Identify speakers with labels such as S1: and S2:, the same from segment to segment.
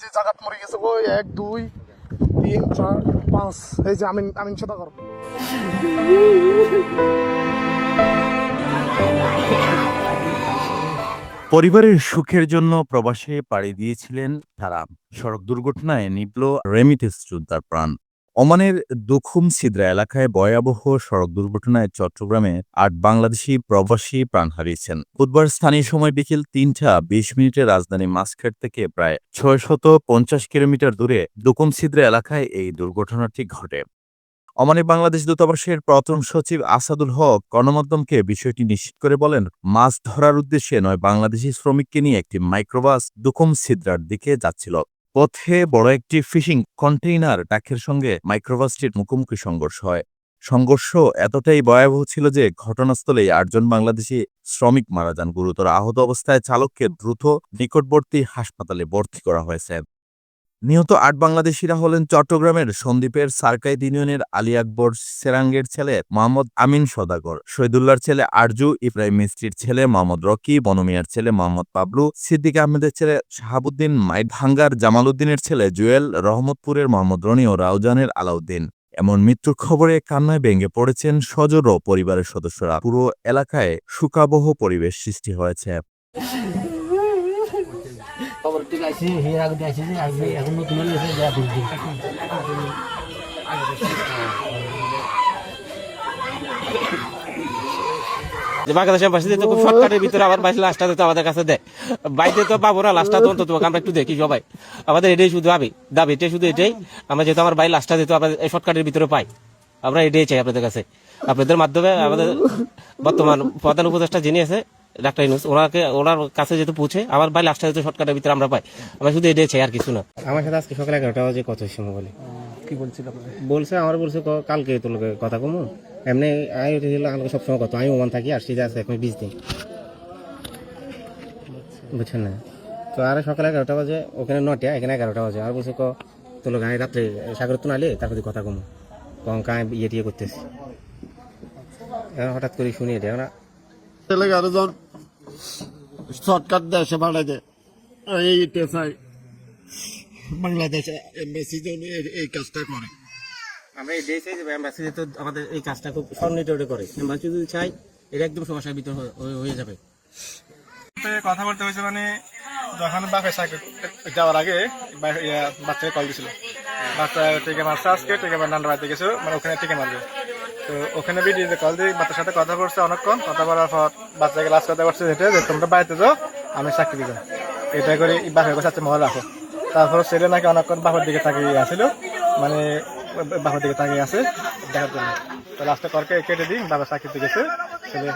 S1: যে জায়গাত মরে গেছে, ওই এক, দুই, তিন, চার, পাঁচ। এই যে আমি আমিন সদাগর।
S2: পরিবারের সুখের জন্য প্রবাসে পাড়ি দিয়েছিলেন তারা। সড়ক দুর্ঘটনায় নিপল রেমিটেস যোদ্ধার প্রাণ। ওমানের দুখুম সিদ্রা এলাকায় ভয়াবহ সড়ক দুর্ঘটনায় চট্টগ্রামে আট বাংলাদেশি প্রবাসী প্রাণ হারিয়েছেন। বুধবার স্থানীয় সময় বিকেল তিনটা বিশ মিনিটে রাজধানী মাস্কেট থেকে প্রায় ছয় শত পঞ্চাশ কিলোমিটার দূরে দুকুম সিদ্রা এলাকায় এই দুর্ঘটনাটি ঘটে। ওমানে বাংলাদেশ দূতাবাসের প্রথম সচিব আসাদুল হক গণমাধ্যমকে বিষয়টি নিশ্চিত করে বলেন, মাছ ধরার উদ্দেশ্যে নয়, বাংলাদেশি শ্রমিককে নিয়ে একটি মাইক্রোবাস দুকুম সিদ্রার দিকে যাচ্ছিল। পথে বড় একটি ফিশিং কন্টেইনার ট্যাকের সঙ্গে মাইক্রোবাসটির মুখোমুখি সংঘর্ষ হয়। সংঘর্ষ এতটাই ভয়াবহ ছিল যে ঘটনাস্থলেই আটজন বাংলাদেশি শ্রমিক মারা যান। গুরুতর আহত অবস্থায় চালককে দ্রুত নিকটবর্তী হাসপাতালে ভর্তি করা হয়েছে। নিহত আট বাংলাদেশিরা হলেন চট্টগ্রামের সন্দ্বীপের সার্কাইত ইউনিয়নের আলী আকবর সেরাঙ্গের ছেলে মোহাম্মদ আমিন সদাগর, শহীদুল্লাহর ছেলে আরজু ইব্রাহিম মিস্ত্রির ছেলে মোহাম্মদ রকি, বনমিয়ার ছেলে মোহাম্মদ পাবলু, সিদ্দিক আহমেদের ছেলে শাহাবুদ্দিন মাইদ ভাঙ্গার জামাল উদ্দিনের ছেলে জুয়েল, রহমতপুরের মোহাম্মদ রনি ও রাউজানের আলাউদ্দিন। এমন মৃত্যুর খবরে কান্নায় ভেঙে পড়েছেন ও পরিবারের সদস্যরা। পুরো এলাকায় শোকাবহ পরিবেশ সৃষ্টি হয়েছে।
S3: খবর ঠিক আছে আগে আছে যে আসবে এখন নতুন এসে যা বুঝবি
S4: যে বাংলাদেশের বাসী তো খুব শর্টকাটের ভিতরে আবার বাসি লাস্টটা তো আমাদের কাছে দেয় বাইতে তো পাবো না লাস্টটা তো অন্তত আমরা একটু দেখি সবাই। আমাদের এটাই শুধু দাবি। দাবি এটাই শুধু এটাই আমরা যেহেতু আমার বাই লাস্টটা দিতে আমরা এই শর্টকাটের ভিতরে পাই। আমরা এটাই চাই আপনাদের কাছে। আপনাদের মাধ্যমে আমাদের বর্তমান প্রধান উপদেষ্টা যিনি আছে ডাক্তার ইনুস ওনাকে ওনার কাছে যেহেতু পৌঁছে আমার বাই লাস্টটা যেহেতু শর্টকাটের ভিতরে আমরা পাই। আমরা শুধু এটাই চাই আর কিছু না।
S5: আমার সাথে আজকে সকালে এগারোটা বাজে কত সময় বলে
S1: কি বলছিল
S5: বলছে আমার বলছে ক- কালকে তোর কথা কমু। এমনি আমি উঠেছিল আমাকে সবসময় কত আমি ওমান থাকি আর সিধা আছে এখন বিশ দিন। বুঝছেন না? তো আর সকালে এগারোটা বাজে ওখানে নটা এখানে এগারোটা বাজে। আর বলছে ক তোর লগে আমি রাত্রে সাগর তো নালে তারপরে কথা কমু। কম কাঁ ইয়ে টিয়ে করতেছি। এখন হঠাৎ করে শুনি এটা। এখন
S6: ছেলে গারোজন শর্টকাট দেশে পাঠাইতে এই পেশায় বাংলাদেশে এমবেসি এই কাজটা করে
S5: আমরা যে এম্বাসি তো আমাদের এই কাজটা খুব করে এম্বাসি যদি চাই এটা একদম সমস্যার ভিতর হয়ে- যাবে।
S7: কথা বলতে হয়েছে মানে যখন বাপের সাইকেল যাওয়ার আগে বাচ্চাকে কল দিছিল। বাচ্চা টিকে মারছে আজকে টিকে মার নান্ডা বাড়িতে গেছে মানে ওখানে টিকে মারবে। তো ওখানে ভিডিওতে কল দিয়ে বাচ্চার সাথে কথা বলছে অনেকক্ষণ, কথা বলার পর বাচ্চাকে লাস্ট কথা বলছে যেটা যে তোমরা বাড়িতে যাও, আমি চাকরি দিব। এটা করে বাপের কাছে মহল রাখো তারপর ছেলে নাকি অনেকক্ষণ বাপের দিকে তাকিয়ে আসছিল মানে বাপের দিকে তাকিয়ে আছে। দেখার জন্য। তো লাস্টে করকে কেটে দিই, বাবা চাকরিতে গেছে ছেলে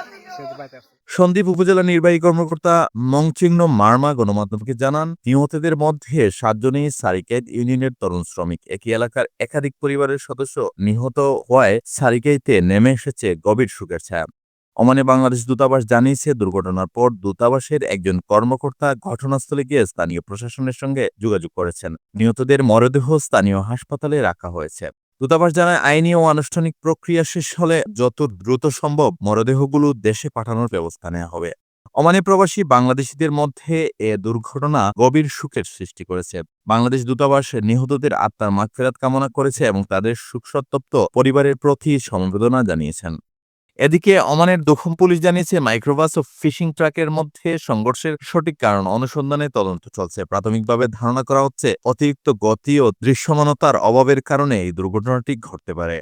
S2: সন্দীপ উপজেলা নির্বাহী কর্মকর্তা মংচিংন মার্মা গণমাধ্যমকে জানান, নিহতদের মধ্যে সাতজনই সারিকেট ইউনিয়নের তরুণ শ্রমিক। একই এলাকার একাধিক পরিবারের সদস্য নিহত হওয়ায় সারিকেইতে নেমে এসেছে গভীর সুখের ছায়া। ওমানে বাংলাদেশ দূতাবাস জানিয়েছে, দুর্ঘটনার পর দূতাবাসের একজন কর্মকর্তা ঘটনাস্থলে গিয়ে স্থানীয় প্রশাসনের সঙ্গে যোগাযোগ করেছেন। নিহতদের মরদেহ স্থানীয় হাসপাতালে রাখা হয়েছে। দূতাবাস জানায়, আইনি ও আনুষ্ঠানিক প্রক্রিয়া শেষ হলে যত দ্রুত সম্ভব মরদেহগুলো দেশে পাঠানোর ব্যবস্থা নেওয়া হবে। ওমানে প্রবাসী বাংলাদেশিদের মধ্যে এ দুর্ঘটনা গভীর সুখের সৃষ্টি করেছে। বাংলাদেশ দূতাবাস নিহতদের আত্মার মাগফেরাত কামনা করেছে এবং তাদের সুখসত্তপ্ত পরিবারের প্রতি সমবেদনা জানিয়েছেন। এদিকে অমানের দক্ষিণ পুলিশ জানিয়েছে, মাইক্রোবাস ও ফিশিং ট্রাকের মধ্যে সংঘর্ষের সঠিক কারণ অনুসন্ধানে তদন্ত চলছে। প্রাথমিকভাবে ধারণা করা হচ্ছে, অতিরিক্ত গতি ও দৃশ্যমানতার অভাবের কারণে এই দুর্ঘটনাটি ঘটতে পারে।